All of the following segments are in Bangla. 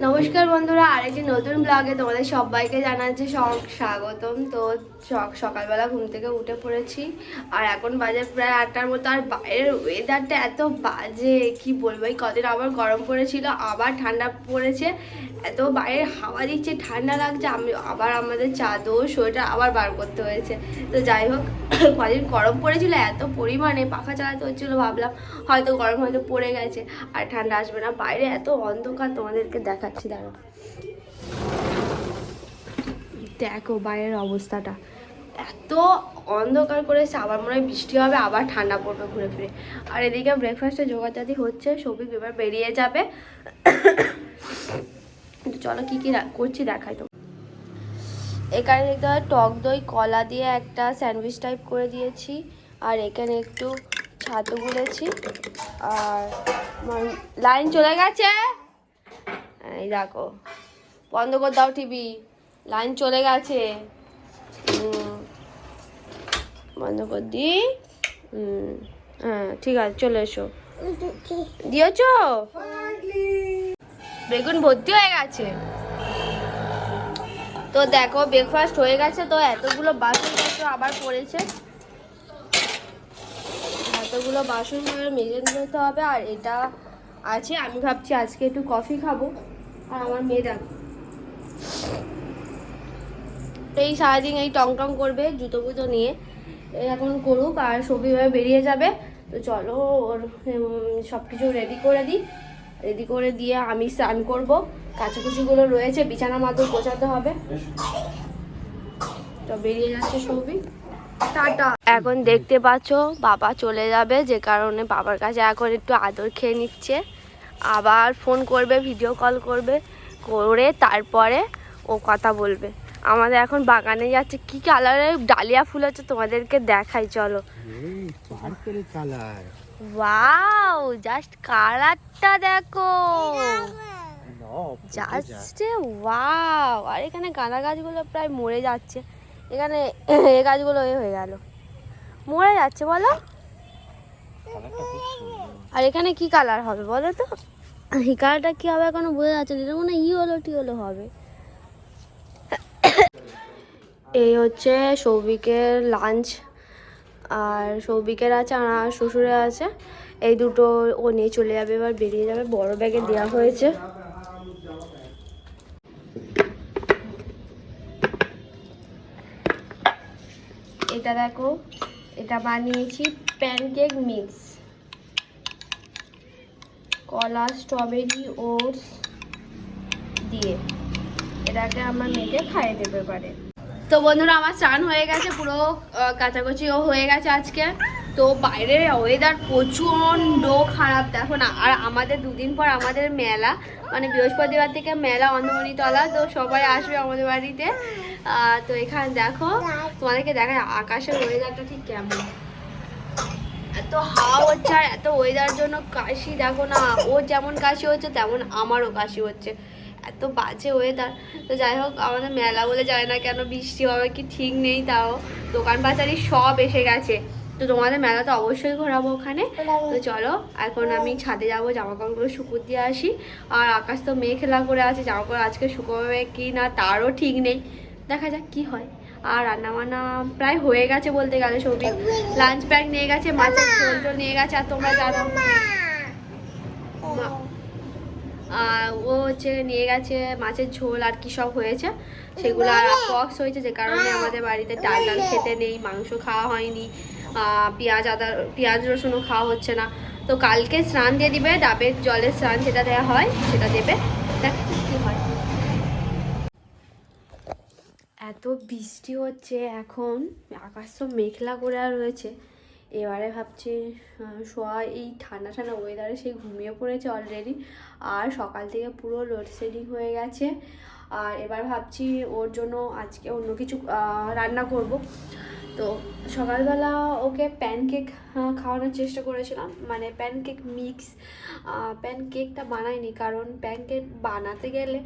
নমস্কার বন্ধুরা, আরেকটি নতুন ব্লগে তোমাদের সবাইকে জানাচ্ছি সব স্বাগতম। তো সক- সকালবেলা ঘুম থেকে উঠে পড়েছি, আর এখন বাজে প্রায় আটটার মতো, আর বাইরের ওয়েদারটা এত বাজে, কি বলব, এই কদিন আবার গরম পড়েছিল, আবার ঠান্ডা পড়েছে। এত বাইরের হাওয়া দিচ্ছে, ঠান্ডা লাগছে, আমি আবার আমাদের চাদর সোয়েটার আবার বার করতে হয়েছে। তো যাই হোক, কদিন গরম পড়েছিল, এত পরিমাণে পাখা চালাতে হচ্ছিল ভাবলাম, হয়তো গরম হয়তো পড়ে গেছে, আর ঠান্ডা আসবে না। বাইরে এত অন্ধকার, তোমাদেরকে দেখাচ্ছি দাঁড়ো দেখো বাইরের অবস্থাটা। এত অন্ধকার করেছে, আবার মনে হয় বৃষ্টি হবে, আবার ঠান্ডা পড়বে ঘুরে ফিরে। আর এদিকে ব্রেকফাস্টে জোগাড়জাতি হচ্ছে সবিক এবার বেরিয়ে যাবে। তো চলো কি কি করছি দেখাই তো এখানে দেখতে হয় টক দই কলা দিয়ে একটা স্যান্ডউইচ টাইপ করে দিয়েছি। আর এখানে একটু ছাতু গুলেছি। আর লাইন চলে গেছে। এই দেখো বন্ধ করে দাও টিভি। লাইন চলে গেছে। বন্ধ করে দি হ্যাঁ ঠিক আছে চলে এসো। দিয়েছ? বেগুন ভর্তি হয়ে গেছে। তো দেখো ব্রেকফাস্ট হয়ে গেছে, তো এতগুলো বাসনপত্র আবার পড়েছে। এতগুলো বাসন মেজে নিতে হবে, আর এটা আছে, আমি ভাবছি আজকে একটু কফি খাব। আর আমার মেয়ে দেখ। এই সারাদিন এই টং টং করবে, জুতো বুতো নিয়ে এখন করুক, আর সবিভাবে বেরিয়ে যাবে। তো চলো ওর সব কিছু রেডি করে দিই। রেডি করে দিয়ে আমি স্নান করব। কাচাকুচিগুলো রয়েছে, বিছানা মাদুর গোছাতে হবে। তো বেরিয়ে যাচ্ছে সবই এখন দেখতে পাচ্ছ, বাবা চলে যাবে, যে কারণে বাবার কাছে এখন একটু আদর খেয়ে নিচ্ছে। আবার ফোন করবে ভিডিও কল করবে, করে তারপরে ও কথা বলবে। আমাদের এখন বাগানে যাচ্ছে, কি কালারের ডালিয়া ফুল আছে তোমাদেরকে দেখাই, চলো। কালার ওয়াও জাস্ট কালারটা দেখো। জাস্ট ওয়াও আর এখানে গাঁদা গাছগুলো প্রায় মরে যাচ্ছে। এখানে এই গাছগুলো এ হয়ে গেল। মরে যাচ্ছে বলো। আর এখানে কি কালার হবে বলো তো? এই কালারটা কি হবে এখনও বোঝা যাচ্ছে না এটা মনে হয় ই হলো হবে। এই হচ্ছে সৌভিকের লাঞ্চ। আর সৌভিকের আছে আর আমার শ্বশুরের আছে। এই দুটো ও নিয়ে চলে যাবে, এবার বেরিয়ে যাবে। বড় ব্যাগে দেওয়া হয়েছে। এটা দেখো, এটা বানিয়েছি প্যানকেক মিক্স কলা স্ট্রবেরি ওটস দিয়ে। এটাকে আমার মেয়েকে খাইয়ে দেবে পারে তো বন্ধুরা, আমার স্নান হয়ে গেছে, পুরো কাচাকুচিও হয়ে গেছে আজকে। তো বাইরের ওয়েদার প্রচণ্ড খারাপ, দেখো না, আর আমাদের দুদিন পর আমাদের মেলা মানে বৃহস্পতিবার থেকে মেলা অন্ধমণিতলা তো সবাই আসবে আমাদের বাড়িতে। তো এখানে দেখো, তোমাদেরকে দেখায় আকাশের ওয়েদারটা ঠিক কেমন। এত হাওয়া হচ্ছে, আর এত ওয়েদার জন্য কাশি, দেখো না ও যেমন কাশি হচ্ছে, তেমন আমারও কাশি হচ্ছে। এত বাজে ওয়েদার তো যাই হোক আমাদের মেলা বলে যায় না কেন বৃষ্টি হবে কি ঠিক নেই তাও। দোকান বাজারি সব এসে গেছে। তো তোমাদের মেলা তো অবশ্যই ঘোরাবো ওখানে। তো চলো এখন আমি ছাদে যাব জামা কাপড়গুলো শুকুর দিয়ে আসি। আর আকাশ তো মেঘলা করে আছে জামা কাপড় আজকে শুকোবে কি না তারও ঠিক নেই। দেখা যাক কি হয়। আর রান্না বান্না প্রায় হয়ে গেছে বলতে গেলে সবই। লাঞ্চ ব্যাগ নিয়ে গেছে মাছের ঝোল নিয়ে গেছে আর তোমরা জানো। ও হচ্ছে নিয়ে গেছে মাছের ঝোল আর কি সব হয়েছে। সেগুলো আর পক্স হয়েছে যে কারণে আমাদের বাড়িতে ডাল ডাল খেতে নেই, মাংস খাওয়া হয়নি পেঁয়াজ, আদা, পেঁয়াজ রসুনও খাওয়া হচ্ছে না। তো কালকে স্নান দিয়ে দিবে, ডাবের জলের স্নান যেটা দেওয়া হয় সেটা দেবে। দেখ হয়। এত বৃষ্টি হচ্ছে এখন, আকাশ তো মেঘলা করে রয়েছে। এবারে ভাবছি শোয়া এই ঠান্ডা ঠান্ডা ওয়েদারে সেই ঘুমিয়ে পড়েছে অলরেডি আর সকাল থেকে পুরো লোডশেডিং হয়ে গেছে। আর এবার ভাবছি ওর জন্য আজকে অন্য কিছু রান্না করব। তো সকালবেলা ওকে প্যানকেক খাওয়ানোর চেষ্টা করেছিলাম। মানে প্যানকেক মিক্স প্যানকেকটা বানাইনি কারণ প্যানকেক বানাতে গেলে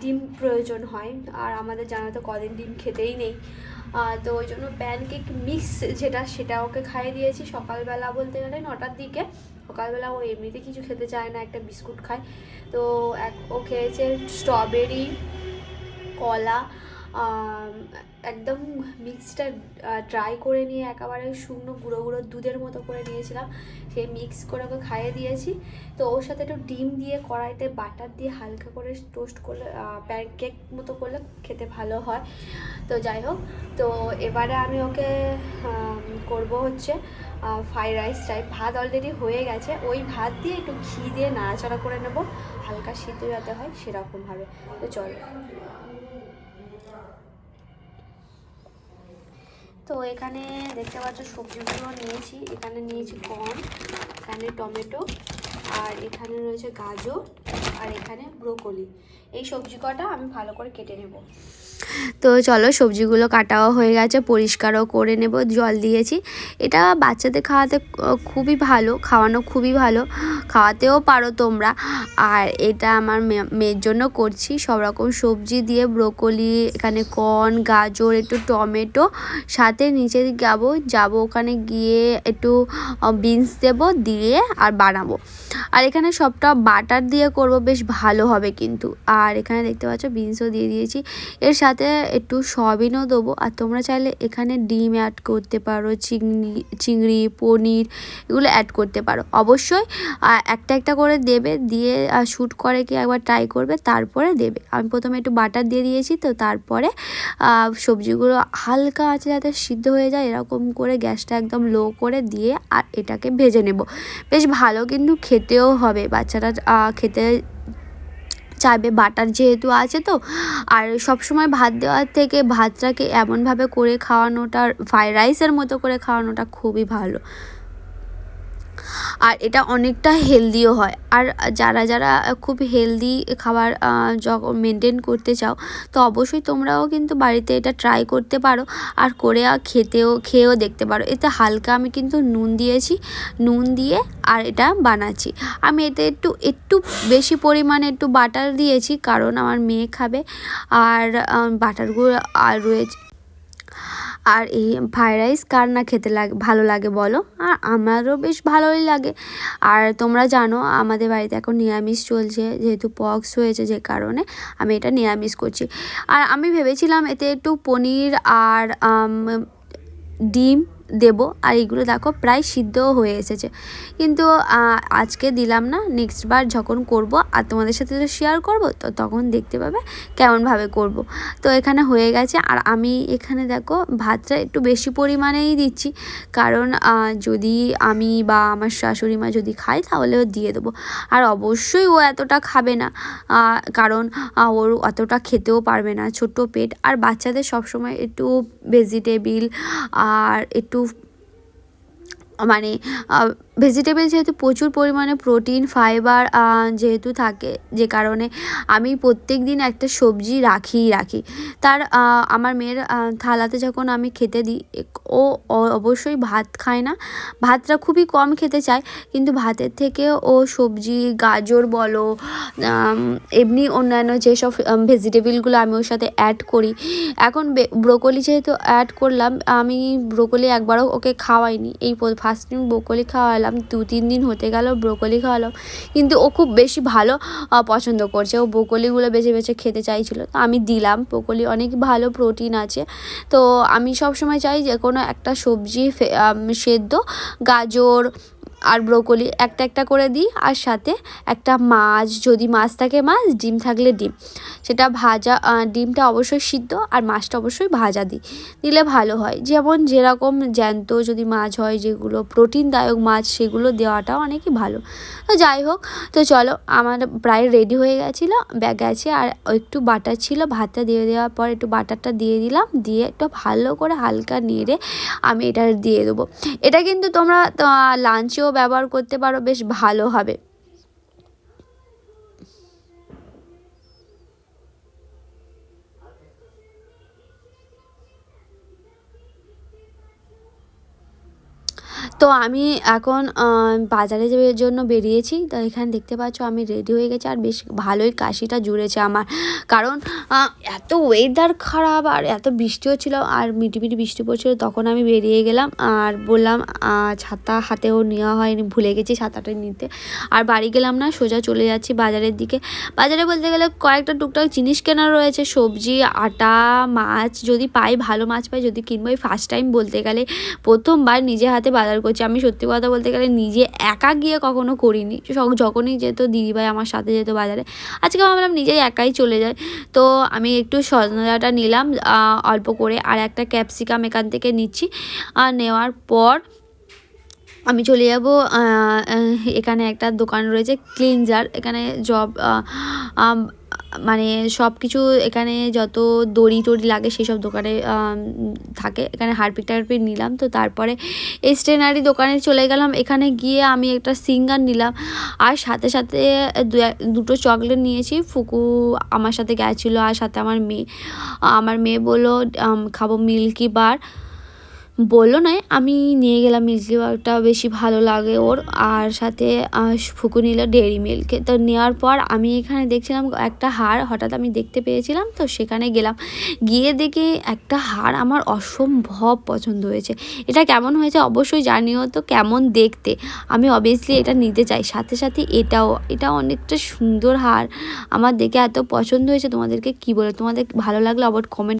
ডিম প্রয়োজন হয়। আর আমাদের জানা তো কদিন ডিম খেতেই নেই। তো ওই জন্য প্যানকেক মিক্স যেটা, সেটা ওকে খাইয়ে দিয়েছি। সকালবেলা বলতে গেলে নটার দিকে। সকালবেলা ও এমনিতে কিছু খেতে চায় না, একটা বিস্কুট খায়। তো এক ও খেয়েছে স্ট্রবেরি কলা একদম মিক্সটা ড্রাই করে নিয়ে একেবারে শুকনো গুঁড়ো গুঁড়ো দুধের মতো করে নিয়েছিলাম। সেই মিক্স করে ওকে খাইয়ে দিয়েছি। তো ওর সাথে একটু ডিম দিয়ে কড়াইতে বাটার দিয়ে হালকা করে টোস্ট করলে প্যানকেক মতো করলে খেতে ভালো হয়। তো যাই হোক, তো এবারে আমি ওকে করব হচ্ছে ফ্রাইড রাইস টাইপ ভাত অলরেডি হয়ে গেছে। ওই ভাত দিয়ে একটু ঘি দিয়ে নাড়াচাড়া করে নেব। হালকা সিদ্ধ যাতে হয় সেরকমভাবে। তো চলো। তো এখানে দেখতে পাচ্ছ সবজিগুলো নিয়েছি। এখানে নিয়েছি কর্ন এখানে টমেটো, আর এখানে রয়েছে গাজর। আর এখানে ব্রোকলি। এই সবজি কটা আমি ভালো করে কেটে নেব। তো চলো, সবজিগুলো কাটাও হয়ে গেছে, পরিষ্কারও করে নেব, জল দিয়েছি। এটা বাচ্চাদের খাওয়াতে খুবই ভালো, খাওয়ানো খুবই ভালো। খাওয়াতেও পারো তোমরা। আর এটা আমার মেয়ের জন্য করছি। সব রকম সবজি দিয়ে ব্রোকলি, এখানে কর্ন, গাজর, একটু টমেটো, সাথে নিচে যাব যাব ওখানে গিয়ে একটু বিনস দেব, দিয়ে আর বানাবো। আর এখানে সবটা বাটার দিয়ে করব, বেশ ভালো হবে কিন্তু। আর এখানে দেখতে পাচ্ছ বিনসও দিয়ে দিয়েছি। এর সাথে একটু সয়াবিনও দেবো। আর তোমরা চাইলে এখানে ডিম অ্যাড করতে পারো, চিংড়ি চিংড়ি, পনির এগুলো অ্যাড করতে পারো। অবশ্যই একটা একটা করে দেবে, দিয়ে শ্যুট করে কি একবার ট্রাই করবে, তারপরে দেবে। আমি প্রথমে একটু বাটার দিয়ে দিয়েছি, তো তারপরে সবজিগুলো হালকা আছে যাতে সিদ্ধ হয়ে যায়, এরকম করে গ্যাসটা একদম লো করে দিয়ে, আর এটাকে ভেজে নেব। বেশ ভালো কিন্তু খেতেও হবে। বাচ্চারা খেতে চাইবে, বাটার যেহেতু আছে তো। আর সব সময় ভাত দেওয়ার থেকে ভাতটাকে এমনভাবে করে খাওয়ানোটা, ফ্রাইড রাইসের মতো করে খাওয়ানোটা খুবই ভালো। আর এটা অনেকটা হেলদিও হয়। আর যারা যারা খুব হেলদি খাবার মেনটেন করতে চাও, তো অবশ্যই তোমরাও কিন্তু বাড়িতে এটা ট্রাই করতে পারো। আর করে খেতেও, খেয়েও দেখতে পারো। এতে হালকা আমি কিন্তু নুন দিয়েছি। নুন দিয়ে আর এটা বানাচ্ছি। আমি এতে একটু একটু বেশি পরিমাণে একটু বাটার দিয়েছি, কারণ আমার মেয়ে খাবে। আর বাটারগুলো আর রয়েছে আর এই ফ্রাইড রাইস কার না খেতে লাগে, ভালো লাগে বলো? আর আমারও বেশ ভালোই লাগে। আর তোমরা জানো, আমাদের বাড়িতে এখন নিরামিষ চলছে, যেহেতু পক্স হয়েছে যে কারণে আমি এটা নিরামিষ করছি। আর আমি ভেবেছিলাম এতে একটু পনির আর ডিম দেবো, আর এগুলো দেখো প্রায় সিদ্ধও হয়ে এসেছে। কিন্তু আজকে দিলাম না নেক্সট বার যখন করব, আর তোমাদের সাথে তো শেয়ার করব, তো তখন দেখতে পাবে কেমনভাবে করব। তো এখানে হয়ে গেছে, আর আমি এখানে দেখো ভাতটা একটু বেশি পরিমাণেই দিচ্ছি। কারণ যদি আমি বা আমার শাশুড়ি মা যদি খাই তাহলেও দিয়ে দেবো। আর অবশ্যই ও এতটা খাবে না কারণ ওর অতটা খেতেও পারবে না, ছোট্ট পেট। আর বাচ্চাদের সবসময় একটু ভেজিটেবিল আর একটু ту মানে ভেজিটেবল যেহেতু প্রচুর পরিমাণে প্রোটিন ফাইবার যেহেতু থাকে, যে কারণে আমি প্রত্যেক দিন একটা সবজি রাখিই রাখি। তার আমার মেয়ের থালাতে যখন আমি খেতে দিই, ও অবশ্যই ভাত খায় না। ভাতটা খুবই কম খেতে চায়, কিন্তু ভাতের থেকে ও সবজি, গাজর বলো এমনি অন্যান্য যেসব ভেজিটেবলগুলো আমি ওর সাথে অ্যাড করি। এখন ব্রোকলি যেহেতু অ্যাড করলাম, আমি ব্রোকলি একবারও ওকে খাওয়াইনি, এই ফার্স্ট টাইম ব্রোকলি খাওয়ালাম, দু, তিন দিন হতে গেল ব্রোকলি খাওয়ালাম। কিন্তু ও খুব বেশি ভালো পছন্দ করছে। ও ব্রোকলিগুলো বেছে বেছে খেতে চাইছিল। তো আমি দিলাম, ব্রোকলি অনেক ভালো প্রোটিন আছে। তো আমি সব সময় চাই যে কোনো একটা সবজি সেদ্ধ, গাজর আর ব্রোকলি একটা একটা করে দিই, আর সাথে একটা মাছ, যদি মাছ থাকে মাছ, ডিম থাকলে ডিম। সেটা ভাজা ডিমটা অবশ্যই সিদ্ধ আর মাছটা অবশ্যই ভাজা দিই। দিলে ভালো হয়। যেমন যেরকম জ্যান্ত যদি মাছ হয়, যেগুলো প্রোটিনদায়ক মাছ, সেগুলো দেওয়াটাও অনেকই ভালো। তো যাই হোক, তো চলো আমার প্রায় রেডি হয়ে গেছিল ব্যাগ আছে আর একটু বাটার ছিল। ভাতটা দিয়ে দেওয়ার পর একটু বাটারটা দিয়ে দিলাম। দিয়ে একটু ভালো করে হালকা নেড়ে আমি এটা দিয়ে দেবো। এটা কিন্তু তোমরা লাঞ্চেও ব্যবহার করতে পারো বেশ ভালো হবে। তো আমি এখন বাজারে জন্য বেরিয়েছি, তো এখানে দেখতে পাচ্ছ আমি রেডি হয়ে গেছি আর বেশ ভালোই কাশিটা জুড়েছে আমার। কারণ এত ওয়েদার খারাপ আর এত বৃষ্টিও ছিল আর মিটি মিটি বৃষ্টি পড়ছিল, তখন আমি বেরিয়ে গেলাম আর বললাম ছাতা হাতেও নেওয়া হয়নি, ভুলে গেছি ছাতাটা নিতে। আর বাড়ি গেলাম না, সোজা চলে যাচ্ছি বাজারের দিকে। বাজারে বলতে গেলে কয়েকটা টুকটাক জিনিস কেনা রয়েছে, সবজি, আটা, মাছ, যদি পাই, ভালো মাছ পাই, যদি কিনবো ফার্স্ট টাইম বলতে গেলে প্রথমবার নিজে হাতে বাজার করছি। আমি সত্যি কথা বলতে গেলে নিজে একা গিয়ে কখনো করিনি। যখনই যেত দিদিভাই আমার সাথে যেত বাজারে। আজকে ভাবলাম নিজেই একাই চলে যায় তো আমি একটু সজনাটা নিলাম অল্প করে। আর একটা ক্যাপসিকাম এখান থেকে নিচ্ছি। আর নেওয়ার পর আমি চলে যাব এখানে একটা দোকান রয়েছে ক্লিনজার এখানে জব মানে সব কিছু এখানে যত দড়ি টড়ি লাগে সেসব দোকানে থাকে। এখানে হারপিক টারপিক নিলাম, তো তারপরে স্টেনারি দোকানে চলে গেলাম। এখানে গিয়ে আমি একটা সিঙ্গার নিলাম, আর সাথে সাথে দুটো চকলেট নিয়েছি। ফুকু আমার সাথে গেছিল, আর সাথে আমার মেয়ে আমার মেয়ে বলল খাব মিল্কি বার। বলল নয় আমি নিয়ে গেলাম মিল্কি বারটা, বেশি ভালো লাগে ওর। আর সাথে ফুকু নিল ডেয়ারি মিল্ক। তো নেওয়ার পর আমি এখানে দেখছিলাম একটা হার হঠাৎ আমি দেখতে পেয়েছিলাম, তো সেখানে গেলাম। গিয়ে দেখি একটা হার আমার অসম্ভব পছন্দ হয়েছে। এটা কেমন হয়েছে অবশ্যই জানিও তো, কেমন দেখতে। আমি অবভিয়াসলি এটা নিতে চাই। সাথে সাথে এটাও, এটা অনেকটা সুন্দর হার আমার দেখে এত পছন্দ হয়েছে, তোমাদেরকে কি বলে? তোমাদের ভালো লাগলে আবার কমেন্ট